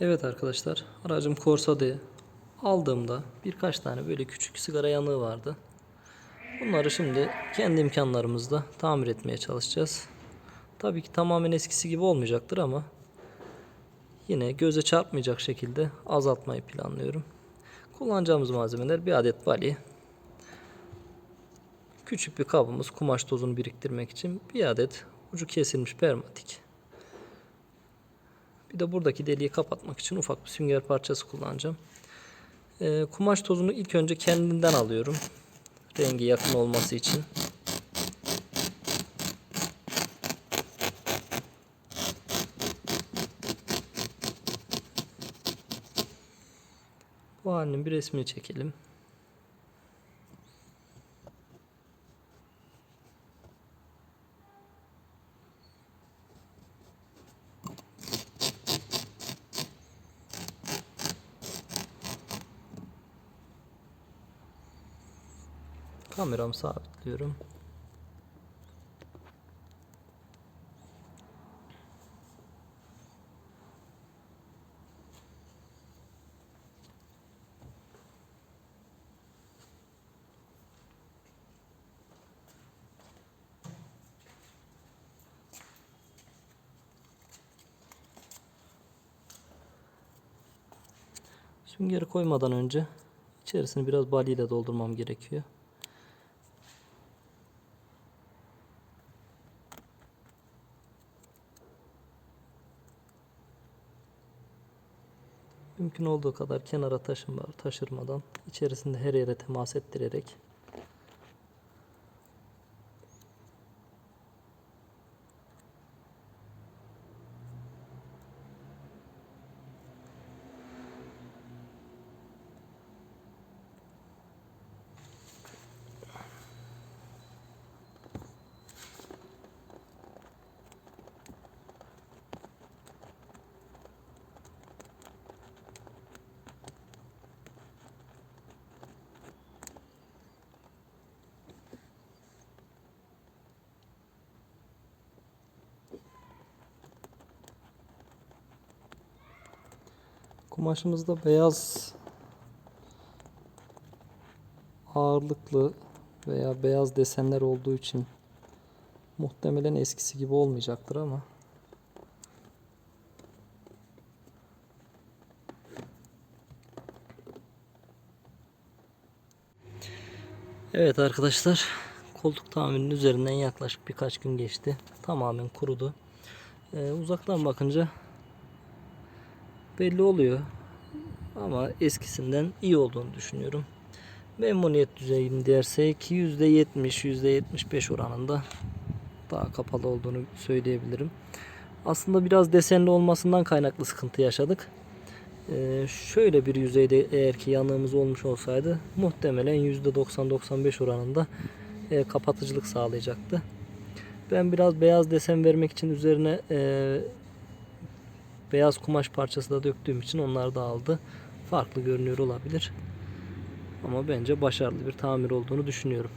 Evet arkadaşlar aracım Corsa'da aldığımda birkaç tane böyle küçük sigara yanığı vardı. Bunları şimdi kendi imkanlarımızla tamir etmeye çalışacağız. Tabii ki tamamen eskisi gibi olmayacaktır ama yine göze çarpmayacak şekilde azaltmayı planlıyorum. Kullanacağımız malzemeler bir adet bali, küçük bir kabımız kumaş tozunu biriktirmek için bir adet ucu kesilmiş permatik. Bir de buradaki deliği kapatmak için ufak bir sünger parçası kullanacağım. Ee, kumaş tozunu ilk önce kendinden alıyorum. Rengi yakın olması için. Bu halinin bir resmini çekelim. Kameramı sabitliyorum. Süngeri koymadan önce içerisini biraz balya doldurmam gerekiyor. Mümkün olduğu kadar kenara taşınma, taşırmadan içerisinde her yere temas ettirerek Kumaşımızda beyaz ağırlıklı veya beyaz desenler olduğu için muhtemelen eskisi gibi olmayacaktır ama Evet arkadaşlar koltuk tamirinin üzerinden yaklaşık birkaç gün geçti. Tamamen kurudu. Ee, uzaktan bakınca belli oluyor. Ama eskisinden iyi olduğunu düşünüyorum. Memnuniyet düzeyim dersek %70, %75 oranında daha kapalı olduğunu söyleyebilirim. Aslında biraz desenli olmasından kaynaklı sıkıntı yaşadık. Ee, şöyle bir yüzeyde eğer ki yanığımız olmuş olsaydı muhtemelen %90-95 oranında e, kapatıcılık sağlayacaktı. Ben biraz beyaz desen vermek için üzerine e, beyaz kumaş parçası da döktüğüm için onlar da aldı. Farklı görünüyor olabilir. Ama bence başarılı bir tamir olduğunu düşünüyorum.